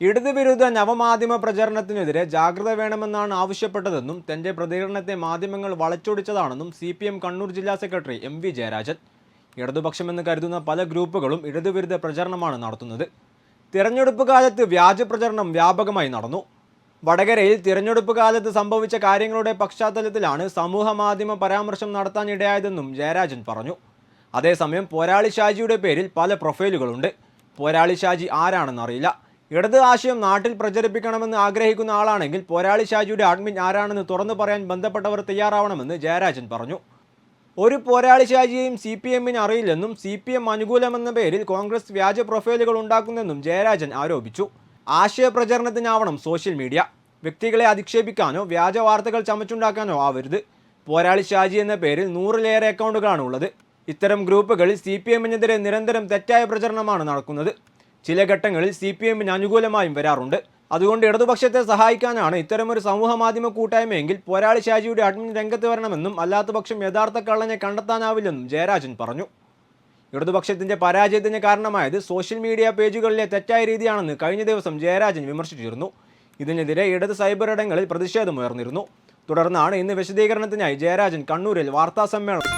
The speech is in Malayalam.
ഇടതുവിരുദ്ധ നവമാധ്യമ പ്രചരണത്തിനെതിരെ ജാഗ്രത വേണമെന്നാണ് ആവശ്യപ്പെട്ടതെന്നും തന്റെ പ്രതികരണത്തെ മാധ്യമങ്ങൾ വളച്ചൊടിച്ചതാണെന്നും സി പി എം കണ്ണൂർ ജില്ലാ സെക്രട്ടറി എം വി ജയരാജൻ. ഇടതുപക്ഷമെന്ന് കരുതുന്ന പല ഗ്രൂപ്പുകളും ഇടതുവിരുദ്ധ പ്രചരണമാണ് നടത്തുന്നത്. തിരഞ്ഞെടുപ്പ് കാലത്ത് വ്യാജ പ്രചരണം വ്യാപകമായി നടന്നു. വടകരയിൽ തിരഞ്ഞെടുപ്പ് കാലത്ത് സംഭവിച്ച കാര്യങ്ങളുടെ പശ്ചാത്തലത്തിലാണ് സമൂഹ മാധ്യമ പരാമർശം നടത്താനിടയായതെന്നും ജയരാജൻ പറഞ്ഞു. അതേസമയം പോരാളി ഷാജിയുടെ പേരിൽ പല പ്രൊഫൈലുകളുണ്ട്. പോരാളി ഷാജി ആരാണെന്നറിയില്ല. ഇടത് ആശയം നാട്ടിൽ പ്രചരിപ്പിക്കണമെന്ന് ആഗ്രഹിക്കുന്ന ആളാണെങ്കിൽ പോരാളി ഷാജിയുടെ അഡ്മിൻ ആരാണെന്ന് തുറന്നു പറയാൻ ബന്ധപ്പെട്ടവർ തയ്യാറാവണമെന്ന് ജയരാജൻ പറഞ്ഞു. ഒരു പോരാളി ഷാജിയെയും സി പി എമ്മിന് അറിയില്ലെന്നും സി പി എം അനുകൂലമെന്ന പേരിൽ കോൺഗ്രസ് വ്യാജ പ്രൊഫൈലുകൾ ഉണ്ടാക്കുന്നെന്നും ജയരാജൻ ആരോപിച്ചു. ആശയപ്രചരണത്തിനാവണം സോഷ്യൽ മീഡിയ. വ്യക്തികളെ അധിക്ഷേപിക്കാനോ വ്യാജ വാർത്തകൾ ചമച്ചുണ്ടാക്കാനോ ആവരുത്. പോരാളി ഷാജി എന്ന പേരിൽ നൂറിലേറെ അക്കൗണ്ടുകളാണുള്ളത്. ഇത്തരം ഗ്രൂപ്പുകളിൽ സി പി എമ്മിനെതിരെ നിരന്തരം തെറ്റായ പ്രചരണമാണ് നടക്കുന്നത്. ചില ഘട്ടങ്ങളിൽ സി പി എമ്മിന് അനുകൂലമായും വരാറുണ്ട്. അതുകൊണ്ട് ഇടതുപക്ഷത്തെ സഹായിക്കാനാണ് ഇത്തരമൊരു സമൂഹ മാധ്യമ കൂട്ടായ്മയെങ്കിൽ പോരാളി ഷാജിയുടെ അഡ്മിൻ രംഗത്ത് വരണമെന്നും അല്ലാത്തപക്ഷം യഥാർത്ഥ കള്ളനെ കണ്ടെത്താനാവില്ലെന്നും ജയരാജൻ പറഞ്ഞു. ഇടതുപക്ഷത്തിന്റെ പരാജയത്തിന് കാരണമായത് സോഷ്യൽ മീഡിയ പേജുകളിലെ തെറ്റായ രീതിയാണെന്ന് കഴിഞ്ഞ ദിവസം ജയരാജൻ വിമർശിച്ചിരുന്നു. ഇതിനെതിരെ ഇടത് സൈബർ ഇടങ്ങളിൽ പ്രതിഷേധമുയർന്നിരുന്നു തുടർന്നാണ് ഇന്ന് വിശദീകരണത്തിനായി ജയരാജൻ കണ്ണൂരിൽ വാർത്താ സമ്മേളനം.